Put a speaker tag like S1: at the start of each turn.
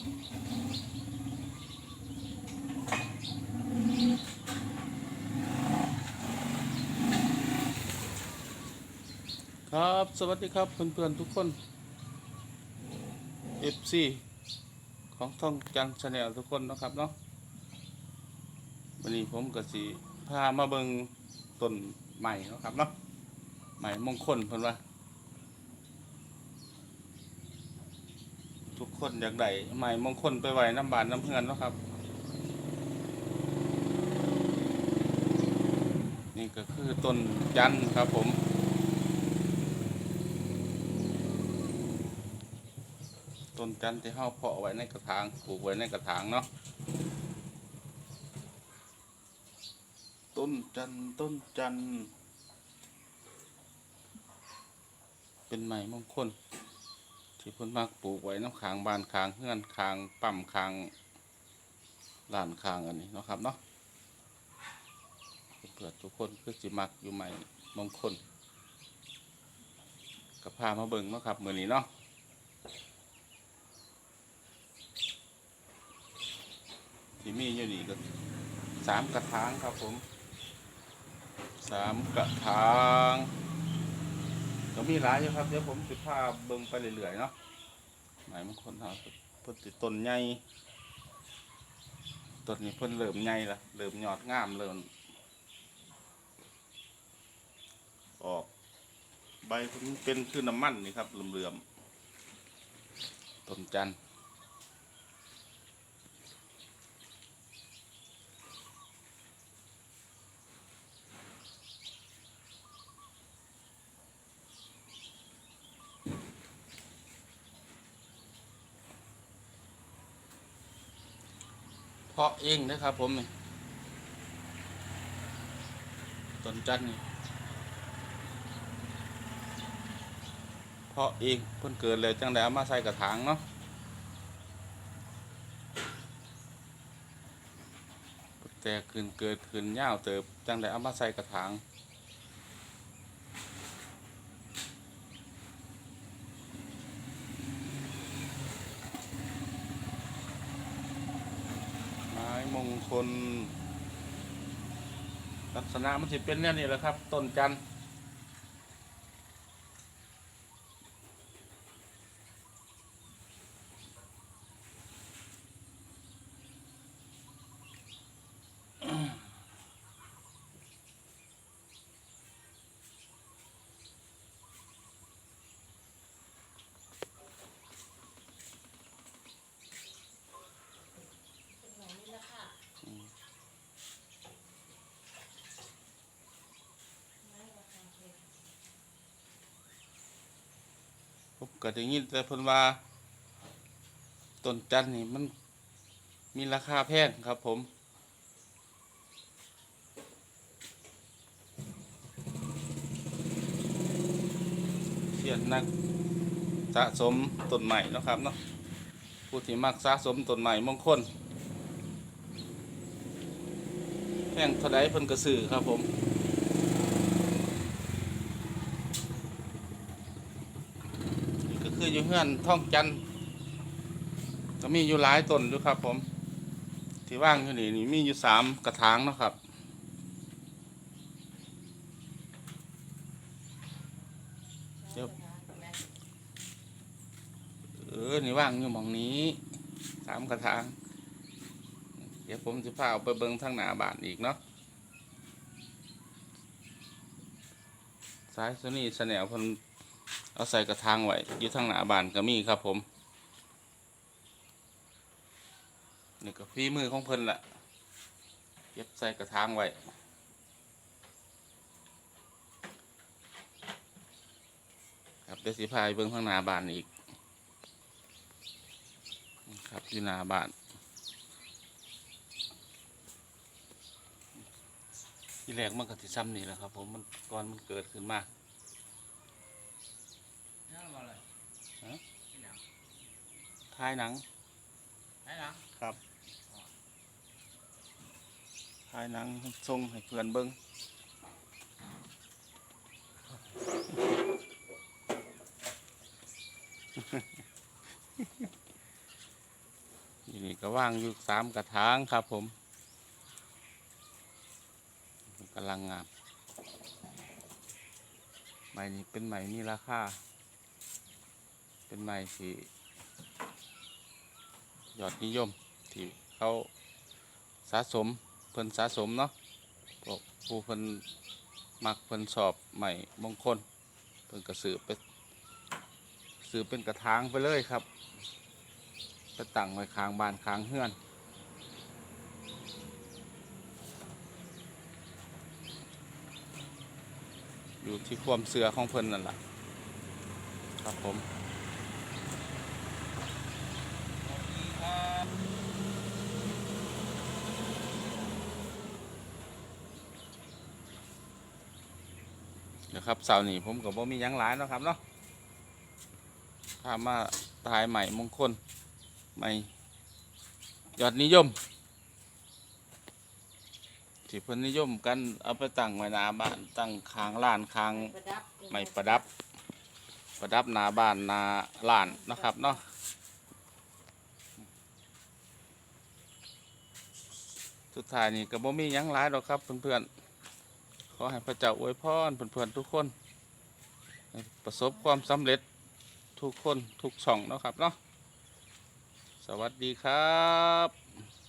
S1: ครับ สวัสดีครับเพื่อนๆทุกคน FC ของท่องจังชาแนลทุกคนนะครับเนาะวันนี้ผมก็สีพามาเบิงต้นใหม่นะครับเนาะใหม่มงคลเพื่อนว่า ทุกคนอยากได้ใหม่มงคลไปไว้น้ำบานน้ำเฮือนเนาะครับ นี่ก็คือต้นจันทร์ครับผมต้นจันทร์ที่เฮาเพาะไว้ในกระถางปลูกไว้ในกระถางเนาะต้นจันทร์ต้นจันทร์เป็นไม้มงคล ที่เพิ่นมักปลูกไว้น้ำขางบานขางเฮือนขางปั๊มขางลานขางอันนี้นะครับเนาะเพื่อทุกคนคือสิมักอยู่ใหม่มงคลกับพามาเบิ่งเนาะครับมื้อนี้เนาะที่มีอยู่นี่ก็สามกระถางครับผมสามกระถาง ก็มีหลายอยู่ครับ เดี๋ยวผมสิพาเบิ่งไปเรื่อยๆเนาะหมายบางคนเขาเพิ่นติต้นใหญ่ต้นนี้เพิ่นเริ่มใหญ่ละเริ่มยอดงามเริ่มออก ใบเพิ่นเป็นคือน้ำมันนี่ครับเหลื่อมๆต้นจันทร์าะเองนะครับ ผมนี่ต้นจันทร์นี่เพาะเองเพิ่นเกิดเลยจังไดเอามาใส่กระถางเนาะแต่คืนเกิดคืนยาวเติบจังไดเอามาใส่กระถาง งคล ลักษณะมันจะเป็นเนี่ยนี่แหละครับ ต้นจันทร์ ผมก็ได้ยินแต่เพิ่นว่าต้นจันนี่มันมีราคาแพงครับผมเขียนนักสะสมต้นใหม่นะครับเนาะผู้ที่มักสะสมต้นใหม่มงคลแพงเท่าใดเพิ่นก็ซื้อครับผม นี่ก็คืออยู่ เฮือนท่องจันก็มีอยู่หลายต้นอยู่ครับ ผม ที่ว่างอยู่นี่นี่มีอยู่สามกระถางนะครับเดี๋ยวเออนี่ว่างอยู่หมองนี้สามกระถาง เดี๋ยวผมจะพาเอาไปเบิ้งทางหนาบานอีกเนาะสายสนี่สแนวเพิ่น เอาใส่กระถางไว้อยู่ทางหน้าบ้านก็มีครับผมนี่ก็ฝีมือของเพิ่นแหละเก็บใส่กระถางไว้ครับเดี๋ยวสิพาไปเบิ้งข้างหน้าบ้านอีก ครับอยู่หน้าบ้านที่แรกมันก็สิซ้ำนี่แหละครับ ผมมันก่อนมันเกิดขึ้นมา
S2: นั่งรอเลย
S1: ฮะ
S2: ไม่หนัง
S1: ท้ายหนัง
S2: ไหนหนัง
S1: ครับท้ายหนังส่งให้เพื่อนเบิ้งนี่นี่ก็ว่างอยู่สามกระถางครับผมกำลังงามไม้นี้เป็นไม้มีราคา เป็นไม้ที่ ยอดนิยมที่เขาสะสมเพิ่นสะสมเนาะพวกผู้เพิ่นมักเพิ่นชอบไม้มงคลเพิ่นก็ซื้อไปซื้อเป็นกระถางไปเลยครับไปตั้งไว้ข้างบ้านข้างเฮือนอยู่ที่ความเสือของเพิ่นนั่นแหละครับผม เดี๋ยวครับเสาร์นี้ผมกับว่ามีหยังหลายเนาะครับเนาะพามาถ่ายใหม่มงคลใหม่ยอดนิยมที่เพิ่นนิยมกันเอาไปตั้งไว้หน้าบ้านตั้งคางล้านคาง
S3: ประดับ
S1: ไม้ประดับ ประดับหน้าบ้านหน้าล้านเนาะครับเนาะสุดท้ายนี่ก็บ่มีหยังหลายหรอกครับเพื่อนๆข อให้พระเจ้าอวยพรเพื่อนๆทุกคน ประสบความสำเร็จทุกคนทุกช่องเนาะครับเนาะสวัสดีครับ